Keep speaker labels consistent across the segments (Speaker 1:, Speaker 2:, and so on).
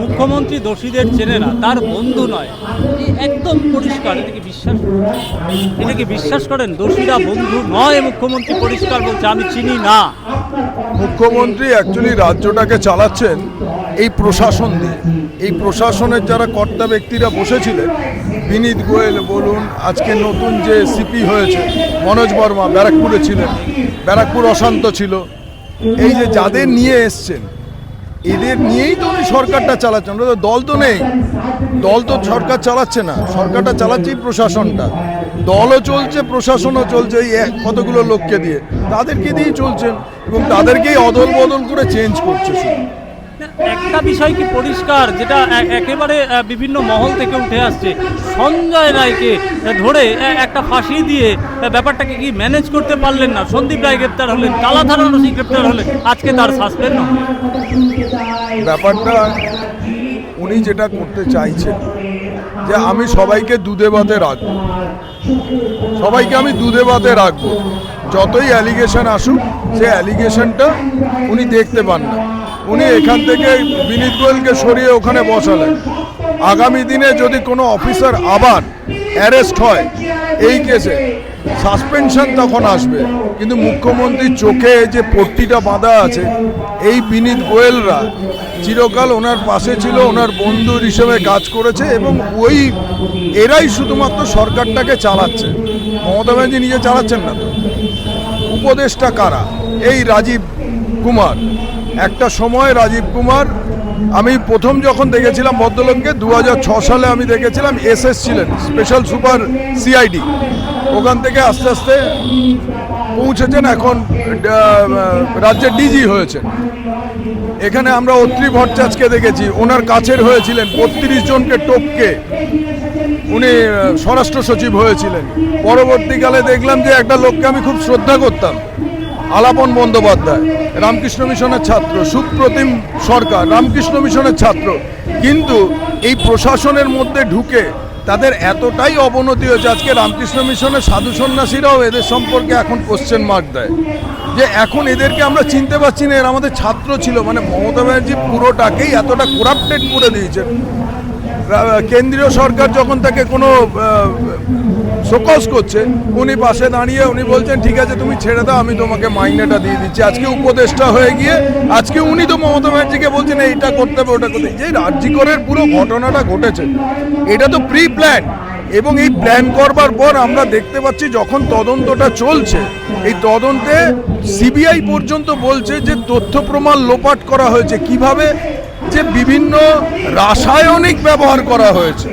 Speaker 1: মুখ্যমন্ত্রী দোষীদের চেনে না তার বন্ধু নয়। একদম পরিষ্কার, এটা কি বিশ্বাস? এটা কি বিশ্বাস করেন? দোষীরা বন্ধু নয়, মুখ্যমন্ত্রী পরিষ্কার বলছে, আমি চিনি না।
Speaker 2: মুখ্যমন্ত্রী অ্যাকচুয়ালি রাজ্যটাকে চালাচ্ছেন এই প্রশাসন দিয়ে। এই প্রশাসনের যারা কর্তা ব্যক্তিরা বসেছিলেন, বিনীত গোয়েল বলুন, আজকে নতুন যে সিপি হয়েছে, মনোজ বর্মা ব্যারাকপুরে ছিলেন, ব্যারাকপুর অশান্ত ছিল। এই যে যাদের নিয়ে এসছেন এদের নিয়েই তো উনি সরকারটা চালাচ্ছেন। ওরা দল তো নেই। দল তো সরকার চালাচ্ছে না। সরকারটা চালাচ্ছে এই প্রশাসনটা। দলও চলছে, প্রশাসনও চলছে এই কতগুলো লোককে দিয়ে। তাদেরকে দিয়েই চলছেন এবং তাদেরকেই অদল বদল করে চেঞ্জ করছে
Speaker 1: একটা বিষয় কি পরিষ্কার, যেটা একেবারে বিভিন্ন মহল থেকে উঠে আসছে। সঞ্জয় রায়কে ধরে একটা ফাঁসি দিয়ে ব্যাপারটাকে কি ম্যানেজ করতে পারলেন না? সন্দীপ রায় গ্রেপ্তার হলেন, কালাধারণ গ্রেপ্তার হলেন। আজকে তার সাসপেন্ড
Speaker 2: ব্যাপারটা উনি যেটা করতে চাইছেন, যে আমি সবাইকে দুধে ভাতে রাখব। সবাইকে আমি দুধে ভাতে রাখব। যতই অ্যালিগেশন আসুক, সে অ্যালিগেশনটা উনি দেখতে পান না। উনি এখান থেকে বিনীত গোয়েলকে সরিয়ে ওখানে বসালেন। আগামী দিনে যদি কোনো অফিসার আবার অ্যারেস্ট হয়, এই কেসে সাসপেনশন তখন আসবে। কিন্তু মুখ্যমন্ত্রীর চোখে যে পট্টিটা বাঁধা আছে, এই বিনীত গোয়েলরা চিরকাল ওনার পাশে ছিল, ওনার বন্ধুর হিসেবে কাজ করেছে এবং ওই, এরাই শুধুমাত্র সরকারটাকে চালাচ্ছে। মমতা ব্যানার্জি নিজে চালাচ্ছেন না তো। উপদেষ্টা কারা? এই রাজীব কুমার। একটা সময় রাজীব কুমার, আমি প্রথম যখন দেখেছিলাম ভদ্রলোককে, দু সালে আমি দেখেছিলাম, এসএস ছিলেন, স্পেশাল সুপার সিআইডি। ওখান থেকে আস্তে আস্তে পৌঁছেছেন এখন রাজ্যের ডিজি হয়েছেন। এখানে আমরা অত্রি ভট্টাচার্যকে দেখেছি, ওনার কাছের হয়েছিলেন বত্রিশ জনকে টপকে। উনি স্বরাষ্ট্র সচিব হয়েছিলেন। পরবর্তীকালে দেখলাম যে একটা লোককে আমি খুব শ্রদ্ধা করতাম, আলাপন বন্দ্যোপাধ্যায়, রামকৃষ্ণ মিশনের ছাত্র, সুপ্রতিম সরকার, রামকৃষ্ণ মিশনের ছাত্র। কিন্তু এই প্রশাসনের মধ্যে ঢুকে তাদের এতটাই অবনতি হয়েছে আজকে রামকৃষ্ণ মিশনের সাধু সন্ন্যাসীরাও এদের সম্পর্কে এখন কোশ্চেন মার্ক দেয়। যে এখন এদেরকে আমরা চিনতে পারছি না, এর আমাদের ছাত্র ছিল। মানে মমতা ব্যানার্জি পুরোটাকেই এতটা করাপ্টেড করে দিয়েছে কেন্দ্রীয় সরকার যখন তাকে কোনো শোকস করছে, উনি পাশে দাঁড়িয়ে উনি বলছেন, ঠিক আছে, তুমি ছেড়ে দাও, আমি তোমাকে মাইনেটা দিয়ে দিচ্ছি। আজকে উপদেষ্টা হয়ে গিয়ে, আজকে উনি তো মমতা ব্যানার্জিকে বলছেন এইটা করতে হবে, ওটা করতে। যে রাজ্যিকরের পুরো ঘটনাটা ঘটেছে। এটা তো প্রি প্ল্যান এবং এই প্ল্যান করবার পর আমরা দেখতে পাচ্ছি, যখন তদন্তটা চলছে, এই তদন্তে সিবিআই পর্যন্ত বলছে যে তথ্য প্রমাণ লোপাট করা হয়েছে। কীভাবে যে বিভিন্ন রাসায়নিক ব্যবহার করা হয়েছে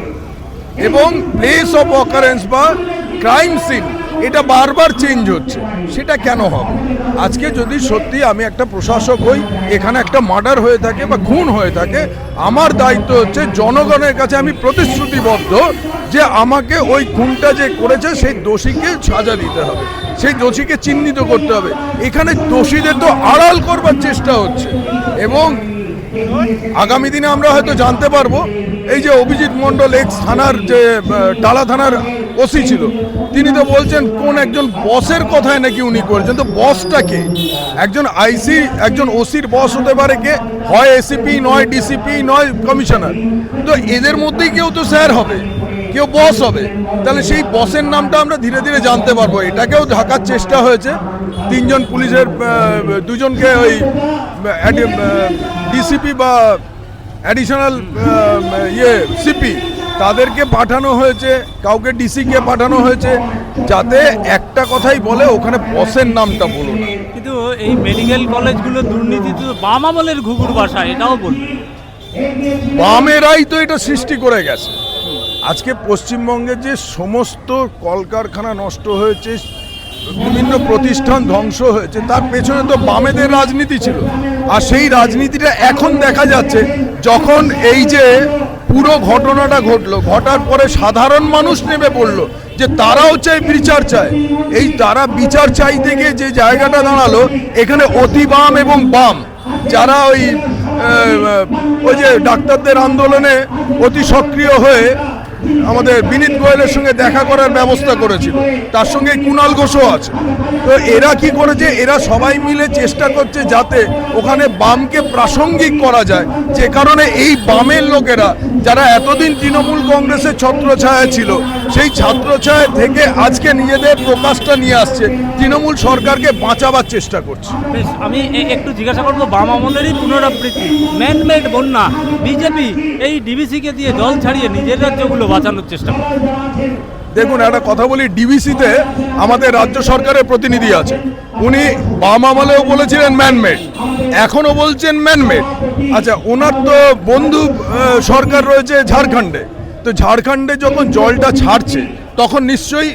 Speaker 2: এবং প্লেস অফ অকারেন্স বা ক্রাইম সিন এটা বারবার চেঞ্জ হচ্ছে। সেটা কেন হবে? আজকে যদি সত্যি আমি একটা প্রশাসক হই, এখানে একটা মার্ডার হয়ে থাকে বা খুন হয়ে থাকে, আমার দায়িত্ব হচ্ছে জনগণের কাছে আমি প্রতিশ্রুতিবদ্ধ যে আমাকে ওই খুনটা যে করেছে, সেই দোষীকে সাজা দিতে হবে। সেই দোষীকে চিহ্নিত করতে হবে। এখানে দোষীদের তো আড়াল করবার চেষ্টা হচ্ছে। এবং আগামী দিনে আমরা হয়তো জানতে পারব, এই যে অভিজিৎ মণ্ডল এক্স থানার যে টালা থানার ওসি ছিল, তিনি তো বলছেন, কোন একজন বসের কথায় নাকি উনি করছেন? তো বসটা কে? একজন আইসি একজন ওসির বস হতে পারে কে? হয় এসিপি নয় ডিসিপি নয় কমিশনার। তো এদের মধ্যেই কেউ তো স্যার হবে। কেউ বস হবে। তাহলে সেই বসের নামটা আমরা ধীরে ধীরে জানতে পারব। এটাকেও ঢাকার চেষ্টা হয়েছে। তিনজন পুলিশের দুজনকে ওই ডিসিপি বা অ্যাডিশনাল ইয়ে সিপি তাদেরকে পাঠানো হয়েছে। কাউকে ডিসিকে পাঠানো হয়েছে। যাতে একটা কথাই বলে ওখানে বসের নামটা বলো না।
Speaker 1: কিন্তু এই মেডিকেল কলেজগুলো দুর্নীতি তো বাম আমলের ঘুঘুর বাসা এটাও বলবে
Speaker 2: বামেরাই তো এটা সৃষ্টি করে গেছে। আজকে পশ্চিমবঙ্গে যে সমস্ত কলকারখানা নষ্ট হয়েছে, বিভিন্ন প্রতিষ্ঠান ধ্বংস হয়েছে, তার পেছনে তো বামেদের রাজনীতি ছিল। আর সেই রাজনীতিটা এখন দেখা যাচ্ছে, যখন এই যে পুরো ঘটনাটা ঘটলো, ঘটার পরে সাধারণ মানুষ নেমে পড়ল, যে তারাও চাই বিচার চায়। এই তারা বিচার চাইতে গিয়ে যে জায়গাটা দাঁড়াল, এখানে অতি বাম এবং বাম, যারা ওই ওই যে ডাক্তারদের আন্দোলনে অতি সক্রিয় হয়ে আমাদের বিনীত গোয়েলের সঙ্গে দেখা করার ব্যবস্থা করেছিল। তার সঙ্গে কুনাল ঘোষও আছে। তো এরা কি করেছে? এরা সবাই মিলে চেষ্টা করছে যাতে ওখানে বামকে প্রাসঙ্গিক করা যায়। যে কারণে এই বামের লোকেরা যারা এতদিন তৃণমূল কংগ্রেসের ছত্রছায়া ছিল, সেই ছত্রছায়া থেকে আজকে নিজেদের প্রকাশটা নিয়ে আসছে। তৃণমূল সরকারকে বাঁচাবার চেষ্টা করছে।
Speaker 1: আমি একটু জিজ্ঞাসা করব বাম আমলেরই পুনরাবৃত্তি ম্যানমেড বন্যা, বিজেপি এই ডিবিসিকে দিয়ে দল ছাড়িয়ে নিজের রাজ্যগুলো বাঁচানোর চেষ্টা করে
Speaker 2: দেখুন, একটা কথা বলি ডিবিসিতে আমাদের রাজ্য সরকারের প্রতিনিধি আছে। উনি বাম আমলেও বলেছিলেন ম্যানমেড এখনও বলছেন ম্যানমেড আচ্ছা ওনার তো বন্ধু সরকার রয়েছে ঝাড়খণ্ডে। তো ঝাড়খণ্ডে যখন জলটা ছাড়ছে, তখন নিশ্চয়ই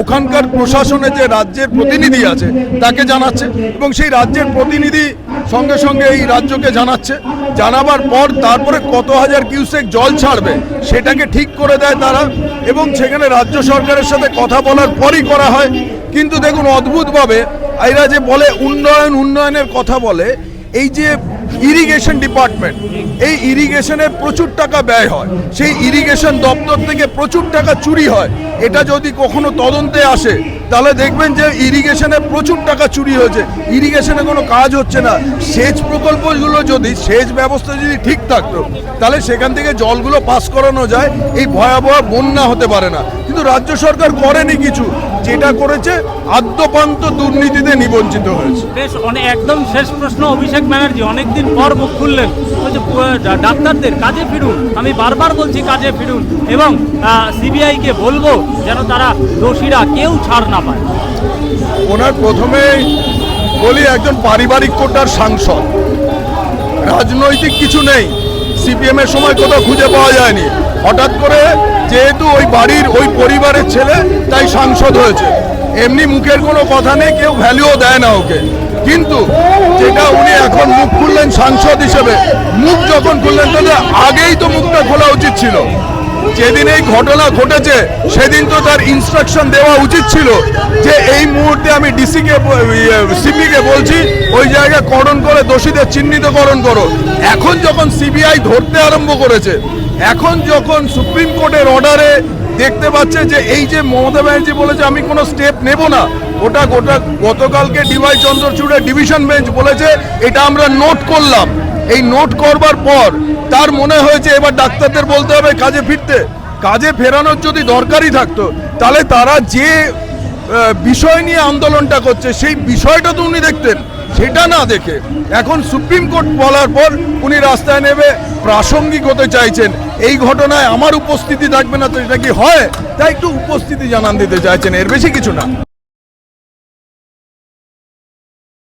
Speaker 2: ওখানকার প্রশাসনে যে রাজ্যের প্রতিনিধি আছে, তাকে জানাচ্ছে এবং সেই রাজ্যের প্রতিনিধি সঙ্গে সঙ্গে এই রাজ্যকে জানাচ্ছে। জানাবার পর তারপরে কত হাজার কিউসেক জল ছাড়বে সেটাকে ঠিক করে দেয় তারা এবং সেখানে রাজ্য সরকারের সাথে কথা বলার পরই করা হয়। কিন্তু দেখুন, অদ্ভুতভাবে এরা যে বলে, উন্নয়ন উন্নয়নের কথা বলে এই যে ইরিগেশন ডিপার্টমেন্ট এই ইরিগেশনে প্রচুর টাকা ব্যয় হয়। সেই ইরিগেশন দপ্তর থেকে প্রচুর টাকা চুরি হয়। এটা যদি কখনো তদন্তে আসে, তাহলে দেখবেন যে ইরিগেশনে প্রচুর টাকা চুরি হয়েছে। ইরিগেশনে কোনো কাজ হচ্ছে না। সেচ প্রকল্পগুলো যদি, সেচ ব্যবস্থা যদি ঠিক থাকতো, তাহলে সেখান থেকে জলগুলো পাস করানো যায়। এই ভয়াবহ বন্যা হতে পারে না। কিন্তু রাজ্য সরকার করেনি কিছু। যেটা করেছে আদ্যপান্ত দুর্নীতিতে নিবঞ্চিত হয়েছে।
Speaker 1: বেশ অনেক একদম শেষ প্রশ্ন অভিষেক ব্যানার্জি অনেকদিন পর মুখ খুললেন। ডাক্তারদের কাজে ফিরুন। আমি বারবার বলছি কাজে ফিরুন এবং সিবিআইকে বলব যেন তারা দোষীরা কেউ ছাড় না পায়।
Speaker 2: ওনার প্রথমেই বলি একজন পারিবারিক কোটার সাংসদ। রাজনৈতিক কিছু নেই। সিপিএম এর সময় কোথাও খুঁজে পাওয়া যায়নি। হঠাৎ করে যেহেতু ওই বাড়ির ওই পরিবারের ছেলে, তাই সাংসদ হয়েছে। এমনি মুখের কোনো কথা নেই, কেউ ভ্যালুও দেয় না ওকে। কিন্তু যেটা উনি এখন মুখ খুললেন সাংসদ হিসেবে, মুখ যখন খুললেন, তাহলে আগেই তো মুখটা খোলা উচিত ছিল। যেদিন এই ঘটনা ঘটেছে, সেদিন তো তার ইনস্ট্রাকশন দেওয়া উচিত ছিল যে এই মুহূর্তে আমি ডিসিকে সিপিকে বলছি, ওই জায়গায় করণ করে দোষীদের চিহ্নিতকরণ করো। এখন যখন সিবিআই ধরতে আরম্ভ করেছে, এখন যখন সুপ্রিম কোর্টের অর্ডারে দেখতে পাচ্ছে যে এই যে মমতা ব্যানার্জি বলেছে, আমি কোনো স্টেপ নেব না, ওটা গোটা গতকালকে ডিওয়াই চন্দ্রচূড়ের ডিভিশন বেঞ্চ বলেছে, এটা আমরা নোট করলাম। এই নোট করবার পর তার মনে হয়েছে এবার ডাক্তারদের বলতে হবে কাজে ফিরতে। কাজে ফেরানোর যদি দরকারই থাকতো, তাহলে তারা যে বিষয় নিয়ে আন্দোলনটা করছে, সেই বিষয়টা তো উনি দেখতেন, সেটা না দেখে। এখন সুপ্রিম কোর্ট বলার পর উনি রাস্তায় নেবে প্রাসঙ্গিক হতে চাইছেন। এই ঘটনায় আমার উপস্থিতি থাকবে না তো এটা কি হয়? তাই একটু উপস্থিতি জানান দিতে চাইছেন, এর বেশি কিছু না।